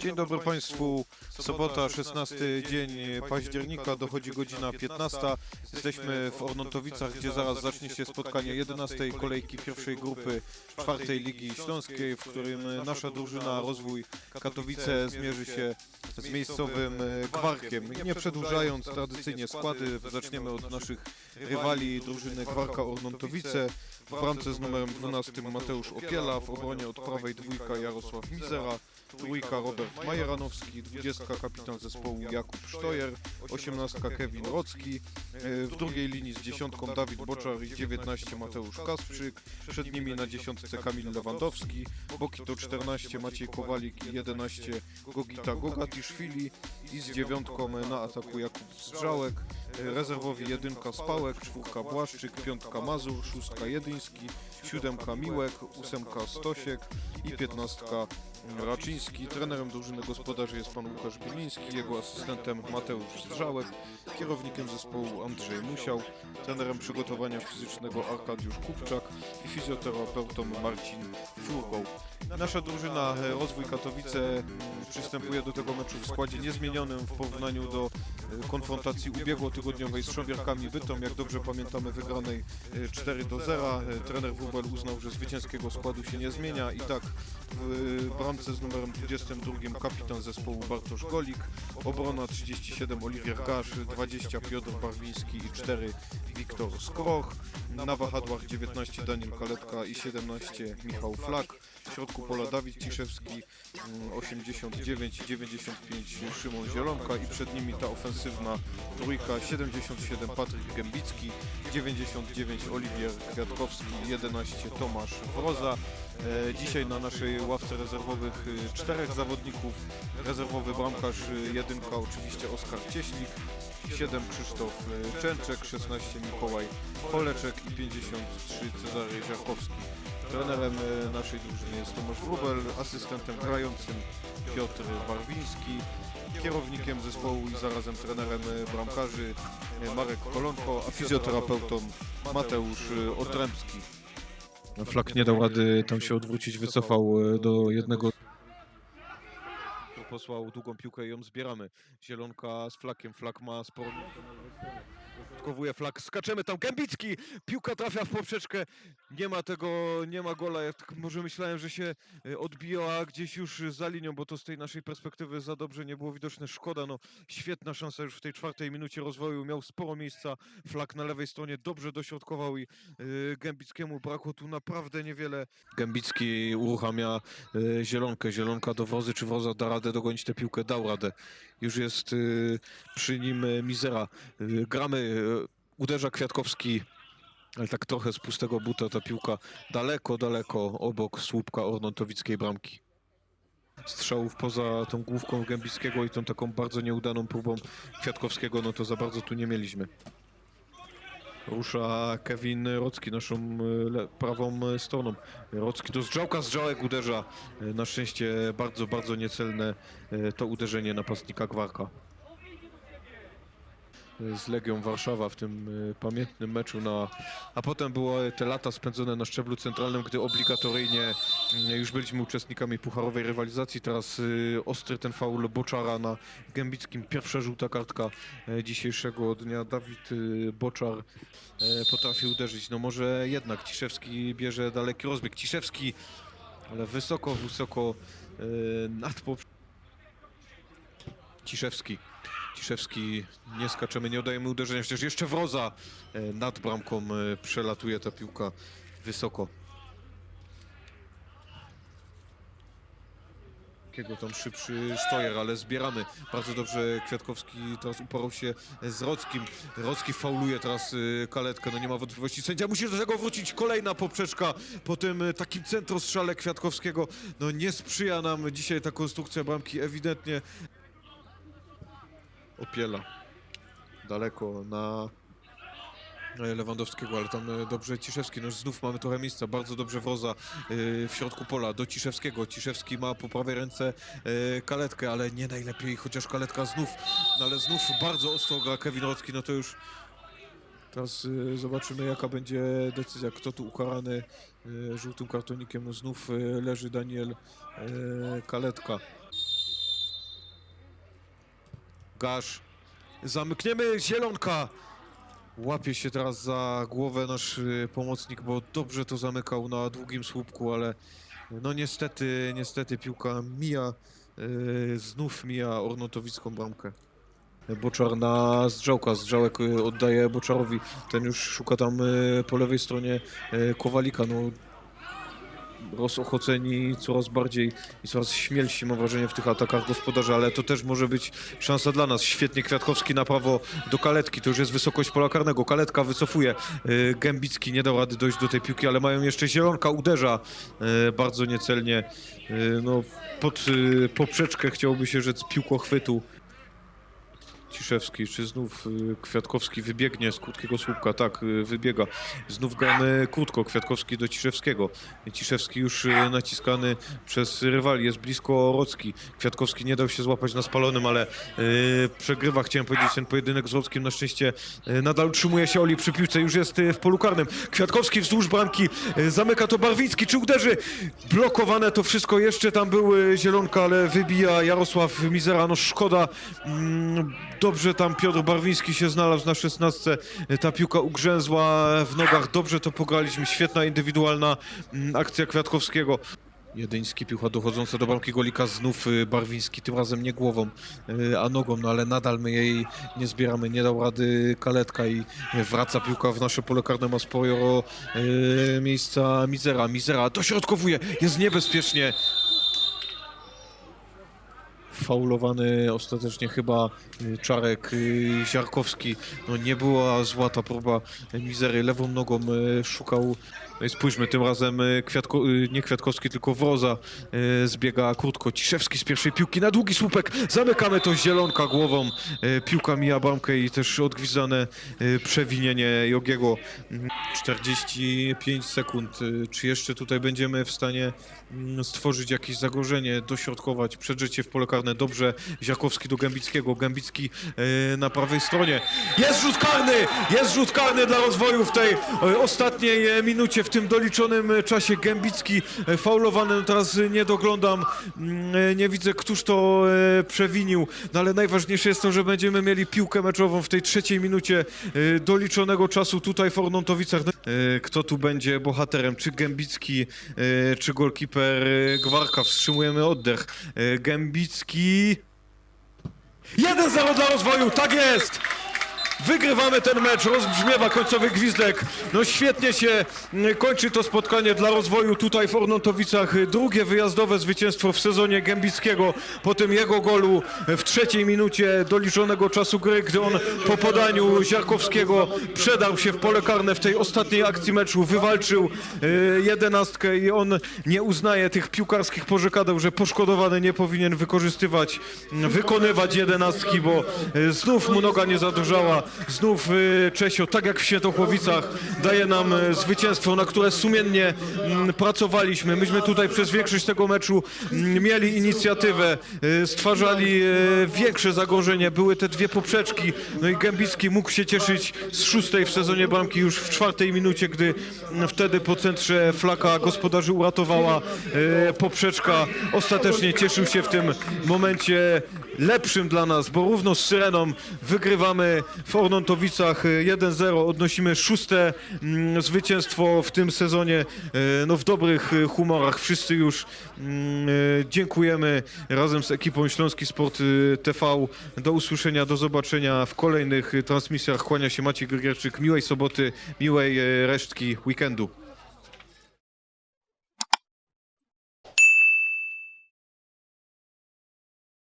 Dzień dobry Państwu. Sobota, 16 dzień października, dochodzi godzina 15. Jesteśmy w Ornontowicach, gdzie zaraz zacznie się spotkanie 11 kolejki pierwszej grupy czwartej Ligi Śląskiej, w którym nasza drużyna Rozwój Katowice zmierzy się z miejscowym Gwarkiem. Nie przedłużając tradycyjnie składy, zaczniemy od naszych rywali drużyny Gwarka Ornontowice. W bramce z numerem 12 Mateusz Opiela, w obronie od prawej dwójka Jarosław Mizera, trójka Robert Majeranowski, 20 kapitan zespołu Jakub Sztojer, 18 Kevin Rocki, e, w drugiej linii z dziesiątką Dawid Boczar i 19 Mateusz Kasprzyk, przed nimi na dziesiątce Kamil Lewandowski, boki to 14 Maciej Kowalik i 11 Gogita Gogatiszwili i z dziewiątką na ataku Jakub Strzałek, e, rezerwowi jedynka Spałek, czwórka Błaszczyk, piątka Mazur, szóstka Jedyński, siódemka Miłek, ósemka Stosiek i piętnastka Raczyński. Trenerem drużyny gospodarzy jest pan Łukasz Bieliński, jego asystentem Mateusz Strzałek, kierownikiem zespołu Andrzej Musiał, trenerem przygotowania fizycznego Arkadiusz Kupczak i fizjoterapeutą Marcin Furgoł. Nasza drużyna e, Rozwój Katowice m, przystępuje do tego meczu w składzie niezmienionym w porównaniu do e, konfrontacji ubiegłotygodniowej z Szowierkami Bytom. Jak dobrze pamiętamy wygranej e, 4 do 0. E, Trener Wubel uznał, że zwycięskiego składu się nie zmienia i tak w e, bramce z numerem 22 kapitan zespołu Bartosz Golik, obrona 37 Oliwier Gasz, 20 Piotr Barwiński i 4 Wiktor Skroch, na wahadłach 19 Daniel Kaletka i 17 Michał Flak, w środku pola Dawid Ciszewski, mm, 89 i 95 Szymon Zielonka i przed nimi ta ofensywna trójka 77 Patryk Gębicki, 99 Oliwier Kwiatkowski, 11 Tomasz Wroza. E, Dzisiaj na naszej ławce rezerwowych e, czterech zawodników. Rezerwowy bramkarz e, jedynka oczywiście Oskar Cieślik, 7 Krzysztof Częczek, 16 Mikołaj Holeczek i 53 Cezary Żarkowski. Trenerem e, naszej drużyny jest Tomasz Wróbel, asystentem grającym Piotr Barwiński, kierownikiem zespołu i zarazem trenerem e, bramkarzy e, Marek Kolonko, a fizjoterapeutą Mateusz Otrębski. Flak nie dał rady tam się odwrócić, wycofał do jednego. Tu posłał długą piłkę i ją zbieramy. Zielonka z flakiem, flak ma sporo. Odkowuje flak, skaczemy tam, Gębicki! Piłka trafia w poprzeczkę, nie ma tego, nie ma gola. Ja tak może myślałem, że się e, odbiła gdzieś już za linią, bo to z tej naszej perspektywy za dobrze nie było widoczne. Szkoda, no świetna szansa już w tej czwartej minucie rozwoju. Miał sporo miejsca, flak na lewej stronie dobrze dośrodkował i y, Gębickiemu brakło tu naprawdę niewiele. Gębicki uruchamia y, zielonkę, zielonka do wozy, czy woza da radę dogonić tę piłkę? Dał radę. Już jest y, przy nim y, Mizera. Y, gramy, y, uderza Kwiatkowski, ale tak trochę z pustego buta ta piłka daleko, daleko obok słupka ornontowickiej bramki. Strzałów poza tą główką Gębickiego i tą taką bardzo nieudaną próbą Kwiatkowskiego, no to za bardzo tu nie mieliśmy. Rusza Kevin Rocki naszą prawą stroną. Rocki do zgrzałka, zgrzałek uderza. Na szczęście bardzo, bardzo niecelne e, to uderzenie napastnika Gwarka. Z Legią Warszawa w tym e, pamiętnym meczu na... A potem było te lata spędzone na szczeblu centralnym, gdy obligatoryjnie mm, już byliśmy uczestnikami pucharowej rywalizacji. Teraz e, ostry ten faul Boczara na Gębickim. Pierwsza żółta kartka dzisiejszego dnia. Dawid Boczar potrafi uderzyć. No może jednak Ciszewski bierze daleki rozbieg. Ciszewski, ale wysoko, wysoko nad. Ciszewski. Ciszewski nie skaczemy, nie oddajemy uderzenia. Przecież jeszcze Wroza e, nad bramką e, przelatuje ta piłka wysoko. Jakiego tam szybszy Sztojer, ale zbieramy. Bardzo dobrze Kwiatkowski teraz uporał się z Rockim. Rocki fauluje teraz y, kaletkę, no nie ma wątpliwości. Sędzia musi do tego wrócić. Kolejna poprzeczka po tym takim centrostrzale Kwiatkowskiego. No nie sprzyja nam dzisiaj ta konstrukcja bramki ewidentnie. Opiela. Daleko na Lewandowskiego, ale tam e, dobrze Ciszewski, no znów mamy trochę miejsca, bardzo dobrze Woza e, w środku pola do Ciszewskiego, Ciszewski ma po prawej ręce e, kaletkę, ale nie najlepiej, chociaż kaletka znów, no ale znów bardzo ostro gra Kevin Rocki, no to już teraz zobaczymy jaka będzie decyzja, kto tu ukarany żółtym kartonikiem, no znów leży Daniel Kaletka. Gasz. Zamkniemy zielonka. Łapie się teraz za głowę nasz y, pomocnik, bo dobrze to zamykał na długim słupku, ale no niestety, niestety piłka mija, y, znów mija ornotowicką bramkę. Boczar na strzałka, strzałek y, oddaje Boczarowi, ten już szuka tam y, po lewej stronie y, Kowalika, no rozochoceni coraz bardziej i coraz śmielsi mam wrażenie w tych atakach gospodarza, ale to też może być szansa dla nas. Świetnie Kwiatkowski na prawo do Kaletki, to już jest wysokość pola karnego. Kaletka wycofuje, y, Gębicki nie dał rady dojść do tej piłki, ale mają jeszcze Zielonka, uderza y, bardzo niecelnie, y, no pod poprzeczkę chciałoby się rzec piłkochwytu. Ciszewski, czy znów y, Kwiatkowski wybiegnie z krótkiego słupka? Tak, y, wybiega. Znów gramy krótko, Kwiatkowski do Ciszewskiego. Ciszewski już y, naciskany przez rywali, jest blisko Rocki. Kwiatkowski nie dał się złapać na spalonym, ale przegrywa, chciałem powiedzieć, ten pojedynek z Rockim. Na szczęście nadal utrzymuje się Oli przy piłce, już jest w polu karnym. Kwiatkowski wzdłuż bramki, zamyka to Barwiński, czy uderzy? Blokowane to wszystko, jeszcze tam był y, Zielonka, ale wybija Jarosław Mizera, no szkoda. Mm, Dobrze tam Piotr Barwiński się znalazł na szesnastce. Ta piłka ugrzęzła w nogach. Dobrze to pograliśmy. Świetna indywidualna mm, akcja Kwiatkowskiego. Jedyński piłka dochodząca do bramki golika, znów y, Barwiński, tym razem nie głową, y, a nogą, no ale nadal my jej nie zbieramy, nie dał rady Kaletka i wraca piłka w nasze pole karne, ma sporo y, miejsca Mizera, Mizera dośrodkowuje, jest niebezpiecznie, faulowany ostatecznie chyba y, Czarek y, Ziarkowski. No nie była zła ta próba Mizery, lewą nogą y, szukał. No i spójrzmy, tym razem y, Kwiatko, y, nie Kwiatkowski, tylko Wroza y, zbiega krótko. Ciszewski z pierwszej piłki na długi słupek. Zamykamy to zielonka głową. Piłka mija bramkę i też odgwizdane przewinienie Jogiego. Mm, 45 sekund. Czy jeszcze tutaj będziemy w stanie mm, stworzyć jakieś zagrożenie, dośrodkować, przedrzeć się w pole karne. Dobrze, Ziakowski do Gębickiego, Gębicki na prawej stronie. Jest rzut karny! Jest rzut karny dla rozwoju w tej ostatniej e, w tym doliczonym e, czasie. Gębicki e, faulowany, no teraz e, nie doglądam, mm, nie widzę, któż to przewinił, no ale najważniejsze jest to, że będziemy mieli piłkę meczową w tej trzeciej minucie doliczonego czasu tutaj w Ornontowicach. E, Kto tu będzie bohaterem? Czy Gębicki, czy golkiper Gwarka? Wstrzymujemy oddech. Gębicki... 1-0 dla rozwoju, tak jest! Wygrywamy ten mecz, rozbrzmiewa końcowy gwizdek. No świetnie się mm, kończy to spotkanie dla rozwoju tutaj w Ornontowicach. Drugie wyjazdowe zwycięstwo w sezonie Gębickiego po tym jego golu w trzeciej minucie doliczonego czasu gry, gdy on po podaniu Ziarkowskiego przedarł się w pole karne w tej ostatniej akcji meczu, wywalczył e, jedenastkę i on nie uznaje tych piłkarskich pożekadeł, że poszkodowany nie powinien wykorzystywać, m, wykonywać jedenastki, bo e, znów mu noga nie zadłużała, znów e, Czesio, tak jak w Świętochłowicach, daje nam e, zwycięstwo, na które sumiennie m, pracowaliśmy. Myśmy tutaj przez większość tego meczu m, mieli inicjatywę, e, stwarzali większe zagrożenie, były te dwie poprzeczki, no i Gębicki mógł się cieszyć z szóstej w sezonie bramki już w czwartej minucie, gdy m, wtedy po centrze flaka gospodarzy uratowała poprzeczka. Ostatecznie cieszył się w tym momencie lepszym dla nas, bo równo z Syreną wygrywamy w Ornontowicach e, 1-0, odnosimy szóste mm, zwycięstwo w tym sezonie, e, no w dobrych e, humorach. Wszyscy już mm, dziękujemy razem z ekipą Śląski Sport TV. Do usłyszenia, do zobaczenia w kolejnych transmisjach. Kłania się Maciej Grygierczyk. Miłej soboty, miłej resztki weekendu.